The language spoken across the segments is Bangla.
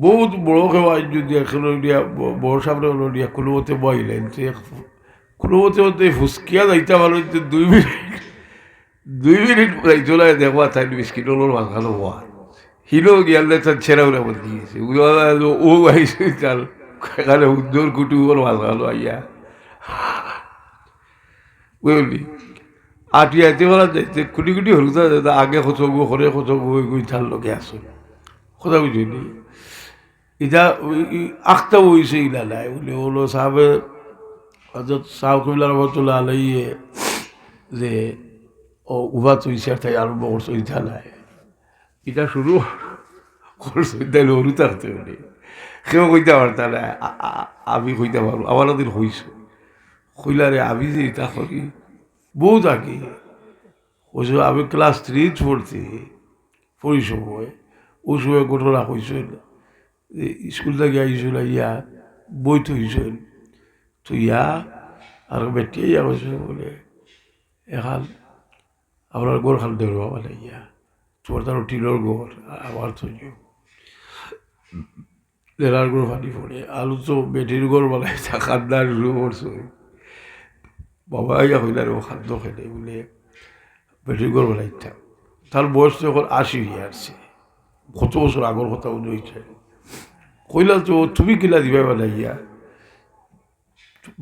বহুত বড় আজ যদি এখন বড় সামনে হলো দিয়া কোনো মতে বইলেন যে কোনো মতে মতে ফুসকিয়া যাইতে যে দুই মিনিট দুই মিনিট চলে দেখবা তাই বিস্কিট হলো মাঝখানো হওয়া হিলো গিয়ালে তার ছেড়া উড়ে বলে দিয়েছে ও আইসে তার এখানে উদ্যোর কুটুর মাঝখানো আইয়া। বুঝলি আটি আইতে বলা যাইতে কুটি কুটি হল আগে কত গো করে কত গো গই তার লগে আসো কথা বুঝলি এটা আখটা হয়েছে ইলা নাই বলে হলো সাহেবে হজরত সাহ কবিল্লা রহমতুল্লাহ আলাইয়ে যে ও উভা চইছে তাই আরম্ভ করছ ইটা নাই শুরু করছ তাই হরু থাকতে বলে কেউ কইতে পারতা না আমি কইতে পারব আমার দিন হইছো কইলারে আমি যে এটা করি বহুত আগে ওই সময় আমি ক্লাস থ্রি পড়ছি পড়ি সময় ওই সময় ঘটনা হয়েছিল স্কুল থেকে আইছিল ইয়া, বই থইছিল তো ইয়া আর বেটিয়ে ইয়া কৈছে বলে, এখান আপনার গোর খান ধরব মানে ইয়া। তোমার তার টিলর গোর আমার থইল লেলার গোর ফাটি পড়ে আলু তো বেটির গোর বলাই কান্দার শুরু করছ বাবা ইয়া কইলার ও খাদ্য খেলে বলে বেটির গোর বলাইতা তার বয়স যখন আশি আসছে কত বছর আগর কথা হয়েছে কইলা তো তুমি কিলা দিবা বানাইয়া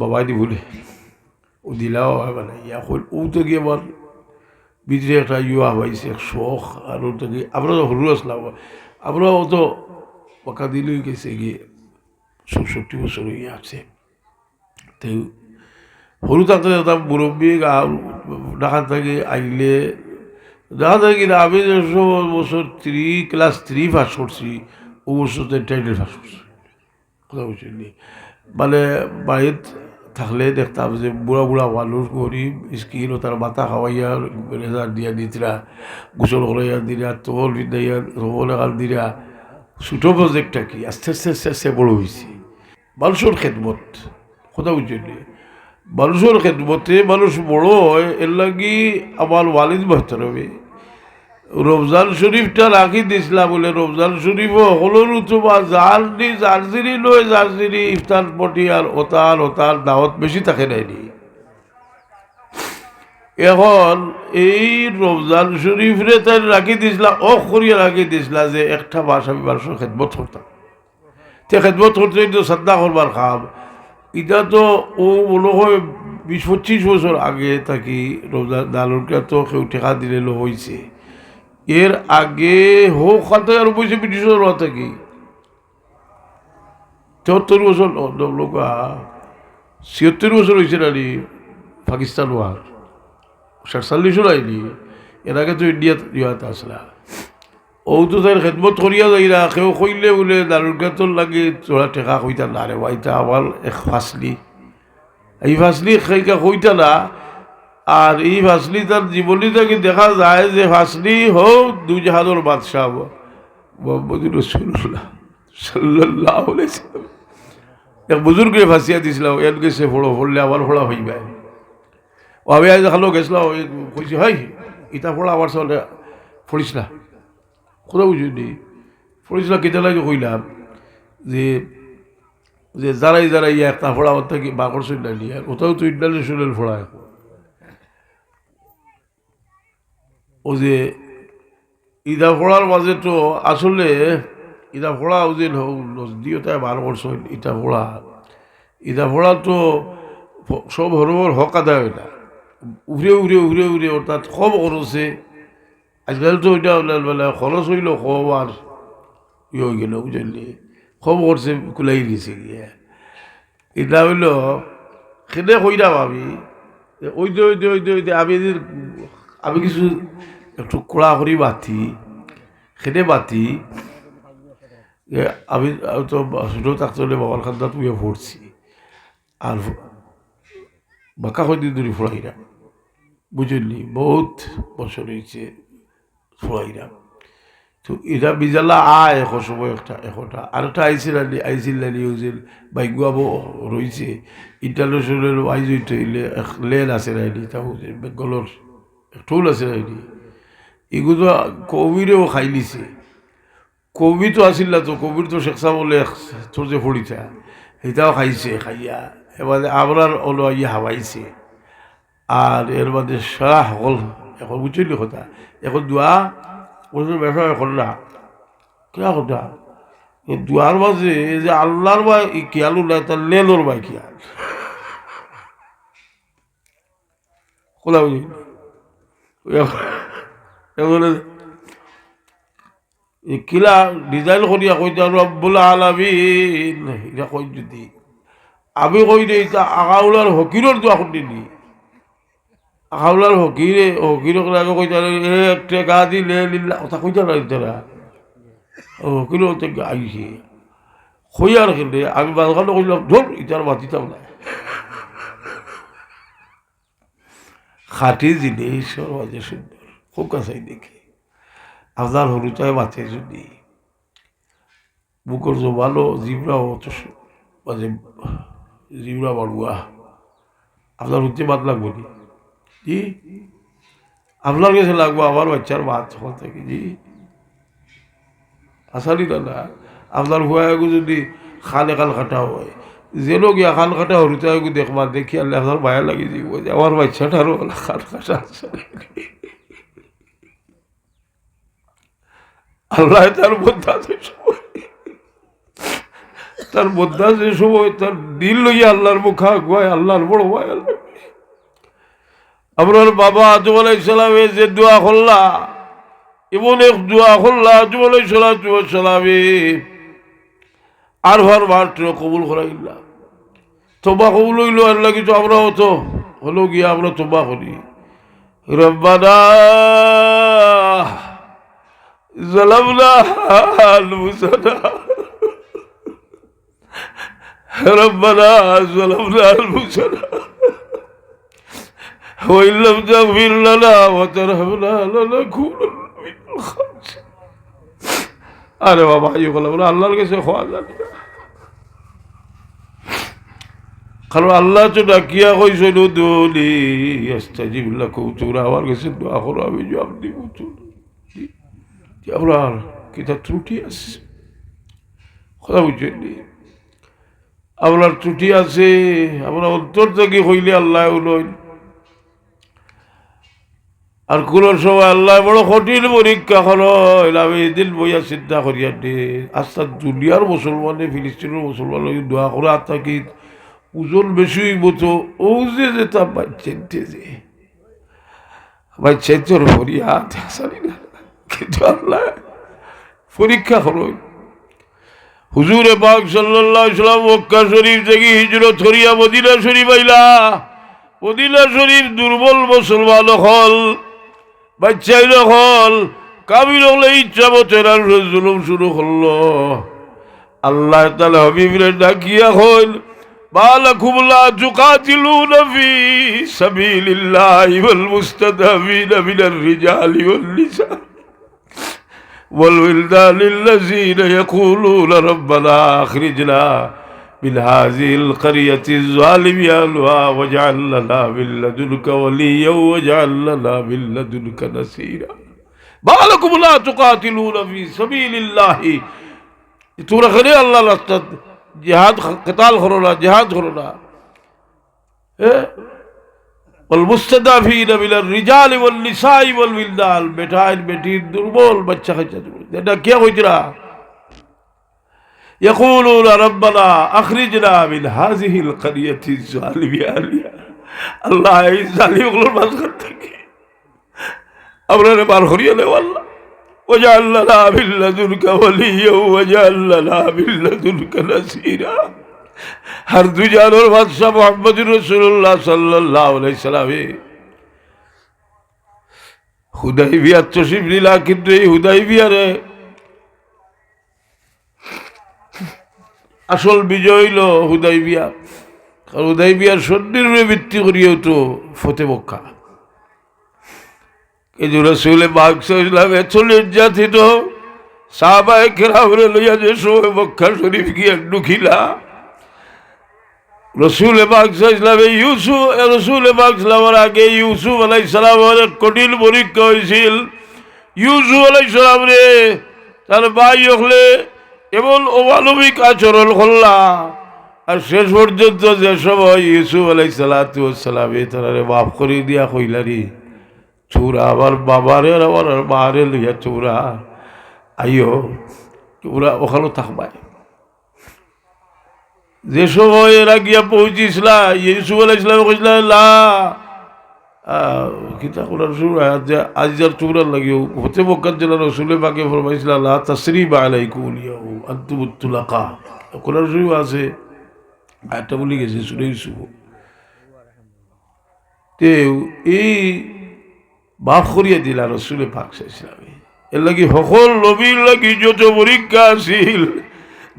বাবাই দি বলে। ও দিলাও বানাইয়া কইল, ও তো গিয়ে আমার ভিতরে একটা ইয়া হয়েছে শখ আর ওটা গিয়ে, আমরা তো হরু আসলাম। আমরা অত পাকা দিলেই গেছে গিয়ে সত্তর বছর হয়ে আছে। তো সৰু থাকতে এটা মুৰব্বী ঢাকা থেকে আইলে দেখা যায় কি আমি বছর থ্রি ক্লাস থ্রি পাস করছি। ও বছরতে টেনের পাস করছি কথা বুঝলি মানে বাড়িত থাকলে দেখতাম যে বুড়া বুড়া মানুষ গরিব স্কিল তার মাথা খাওয়াইয়া, রেজার দিয়া দিতরা, গোসল করাইয়া দিরা তোল বিদাইয়া রবলে কাল দিরা। ছোটো প্রজেক্টটা কি? আস্তে আস্তে আস্তে আস্তে বড় হয়েছে মানুষের খেদমত। কথা বুঝলি মানুষের খেদমতে মানুষ বড় হয়, এর লাগি আমার ওয়ালিদ বেহতর হবে রমজান শরীফটা রাখি দিছিলা বলে রমজান শরীফ হলর উঠবা যার নি যার জিরি লয়, যার জিরি ইফতার পটি আর ওতার ওতার দাওয়াত বেশি থাকে নাইনি এখন এই রমজান শরীফরে তাই রাখি দিছিলা অ করিয়া রাখি দিছিলা যে একটা মাস আমি মানুষের খেদমত করতাম। তে খেদমত করতে তো শ্রদ্ধা করবার খাম। এটা তো ও মনে হয় বিশ পঁচিশ বছর আগে থাকি রমজান দালুরকে তো কেউ ঠেকা দিলে হয়েছে এর আগে হোক খাতে আর বসে ব্রিটিশের থেকে। চুয়াত্তর বছর লোক ছিয়াত্তর বছর হয়েছে নানি পাকিস্তান হওয়ার সাতচল্লিশও আইনি। এর আগে তো ইন্ডিয়াত ইয়াত আসলা। ও তো তার খেদমত করিয়া যাইরা কেউ কইলে বলে দারুর গাতর লাগে, তোরা টেকা কইতা না রে ভাইটা আমার এক ফাসলি। এই ফাসলি সেইকা কইতা না আর এই ফাসলি তার জীবনী থেকে দেখা যায় যে ফাসলি হোক দু জাহানোর বাদশাহ মোহাম্মদ রসুল্লাহ সাল্লাহ এক বুজুর্গে ফাঁসিয়া দিছিলাম এর গেছে ফোড়ো ফোড়লে আবার ফোড়া হইবে ও আমি আজ দেখাল গেছিলাম কইছি, হাই, ইটা ফোড়া আবার চলে ফড়িস না। কোথাও বুঝলি ফড়িস না, কেটে লাগে কইলাম যে যে যারাই যারাই একটা ফোড়া ওর থেকে বাকর চলে নিয়ে, ওটাও তো ইন্টারনেট শুনে ফোড়া ও যে ইদা ফোড়ার মাঝে তো আসলে ইদা ফোড়া ও যে দিওটাই বার করছ ইটা ফোড়া ইদা ফোড়া তো সব হরবর হক আদায় না। উড়ে উড়ে উড়ে উড়ে অর্থাৎ কম খরচে আজকাল তো ওইটা বেলা খরচ হইল কম আর ইয়ে হয়ে গেল, বুঝলি? কম করছে কুলাই দিছে গিয়ে। এটা হইল সেটা কইরাম আমি ওই যে ওই যে ওই যে ওই যে আমি আমি কিছু একটু কড়া করি বাতি খেতে বাতি আমি তো ছোটো থাকতে হলে বাবার খান্দা তুইও পড়ছি আর বাঁকা হয়ে দিন ধরে ফোড়াইরা বুঝলি? বহুত বছর হয়েছে ফোড়াইরা তো এটা বিজালা আয় এখন সময় একটা এখনটা আর একটা আইসিল আনি আইসিল আনি হয়েছিল বাইগুয়াবো রয়েছে ইন্টারন্যাশনাল আইজ হইতে লেন আছে রাইনি তা বেঙ্গলোর। টোল আছে রাইনি এগুলো কবিরেও খাই নিছে কবি তো আসিল না তো কবির তো শেখসা বলে তোর যে ফড়িতা সেটাও খাইছে, খাইয়া। এবারে আমরার ওলো ইয়ে হাওয়াইছে আর এর মধ্যে সারা সকল এখন বুঝলি কথা। এখন দোয়া বলছে বেসা এখন না কিয়া কথা? দুয়ার মাঝে যে আল্লাহর বা খেয়ালু নাই তার লেলোর বা এগুলো এই কিলা ডিজাইন কৰি কৈ বোলা এতিয়া কৈ যদি আমি কৈ দে আকা ওলাৰ হকীৰৰ যোৱা আকা হকীৰে আমি কৈ এ টেকা দিলে কথা কৈ যাৰ হকীৰৰ টেকা আহিছে। আমি কৰিলোঁ ধৰ এতিয়া মাতি খাটি জিনিস মাঝে সুন্দর। খুব কাছাই দেখি। আপনার হলুতায় মাথে যদি। বুকর জমানো জিবরাও অত মাঝে জিবরা বাড়ুয়া। আপনার হচ্ছে মাত লাগবো নি জি? আপনার কাছে লাগবো আমার বাচ্চার মাত তখন থেকে, জি? আসালি না আপনার হুয়াগু যদি খালে খাল কাটা হয়। যেন গিয়া খাল কাটা হরুতাগু দেখবা দেখি আল্লাহ আপনার মায়া লাগি দিব। যে আমার বাচ্চাটারও খাল কাটা আছে। আল্লাহ তার মধ্যে সময়। তার মধ্যে যে সময়, তার দিল লইয়া আল্লাহর মুখা আগুয়ায়, আল্লাহর বড় মায়া লাগে। আপনার বাবা আজম আলাইসালামে যে দোয়া করলা এমন এক দোয়া করলা আজম আলাইসালামে আর ভার মাত্র কবুল করাইলা তোবা কবুল হইল আল্লাহ কিন্তু আমরাও তো হলো গিয়া আমরা তোবা করি রব্বানা ظلمنا أنفسنا ربنا ظلمنا أنفسنا وإن لم تغفر لنا وترحمنا لنكونن من الخاسرين আরে বাবা ইয়ে করলাম না আল্লাহর কাছে খোয়া জানি। কারণ আল্লাহ তো ডাকিয়া কইছিল দলি, আস্তাজিব লাকুম তোমরা আমার কাছে দোয়া করো, আমি জবাব দিব আপনার কিতা ত্রুটি আছে? কথা বুঝছেন আপনার ত্রুটি আছে? আপনার অন্তর থেকে হইলে আল্লাহ আর কোন সময় আল্লাহ বড় কঠিন পরীক্ষা হল আমি এদিন বইয়া চিন্তা করিয়া দে। আস্তা দুনিয়ার মুসলমানে, ফিলিস্তিনের মুসলমান দোয়া করে আত্মাকে ওজন বেশি হইব তো, ও যে যেতাম বাচ্চেনতে যে। বাচ্চেন্তর ফরিয়াদ, হাসানি না। কিন্তু আল্লাহ পরীক্ষা হলো। হুজুরে পাক সাল্লাল্লাহু আলাইহি সাল্লাম মক্কা শরীফ থেকে হিজরত করিয়া মদিনা শরীফ আইলা। মদিনা শরীফ দুর্বল মুসলমান হল। বাচ্চাই হল কাবির হলে ইচ্ছা মতের আর জুলুম শুরু করলো আল্লাহ তাআলা হবিবরে ডাকিয়া হইল بالكم لا تقاتلون في سبيل الله والمستضعفين من الرجال والنساء والولدان الذين يقولون ربنا أخرجنا من هذه القرية الظالم أهلها واجعل لنا من لدنك وليا واجعل لنا من لدنك نصيرا ما لكم لا تقاتلون في سبيل الله তোরা খেলে আল্লাহ রাস্তাত জেহাদ কেতাল করো না জেহাদ করো না হ্যাঁ والمستضعفين من الرجال والنساء والولدان বেটাইন বেটির দুর্বল বাচ্চা খাইছা দুর্বল এটা কে হইতরা يقولون ربنا أخرجنا من هذه القرية الظالم أهلها الله এই জালিমগুলোর মাঝখান থেকে আমরা বার করিয়ে নেব আল্লাহ واجعل لنا من لدنك وليا واجعل لنا من لدنك نصيرا হর দু জানোর বাদশাহ মোহাম্মদ রসুল্লাহ সাল্লাহ সাল্লামে হুদাই বিয়ার তসিফ লীলা কিন্তু এই হুদাই বিয়ারে আসল বিজয় হইল হুদাই বিয়া কারণ হুদাই বিয়ার সন্ধির ভিত্তি করিয়েও তো ফতে বক্ষা এই যে রসুলে বাগসাম এত নির্যাতিত সাহাবায় খেরাবরে লইয়া যে সময় মক্কা শরীফ গিয়ে ঢুকিলা, রসুল ইউসুফ রসুল ইসলামের আগে ইউসুফ আলাই সালামের কঠিন পরীক্ষা হয়েছিল ইউসুফ আলাই সালাম রে, তার ভাই হলে এমন অমানবিক আচরণ করলা। আর শেষ পর্যন্ত যে সময় ইউসুফ আলাই সালাতামে তারা মাফ করে দিয়া কইলারি চূড়া আমার বাবারে আমার মারে লইয়া চূড়া আইও ওরা ওখানে থাকবাই। যে সময় এরা গিয়া পৌঁছিসলা, ইউসুফ আলাই ইসলামে কইসলা কিতা করার শুরু যে আজ যার চূড়ার লাগিও হতে মক্কার জেলা রসুলে বাকে ফরমাইছিল, লা তাসরি বা আলাইকুম ইয়াউ আন্তুমুত্তুলাকা করার শুরু আছে? একটা বলি গেছে শুনে ইউসুফ তে, এই বাপ করিয়া দিলা রসুলে পাক ইসলামে। এর লাগি সকল নবীর লাগি যত পরীক্ষা আছিল,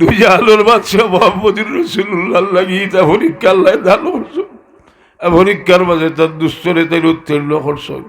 দুই আলোর বাচ্চা মোহাম্মদুর রসুল্লাহ লাগি তা পরীক্ষা আল্লাহ দান পরীক্ষার মাঝে তার দুস্তরে তাই উত্তীর্ণ করছেন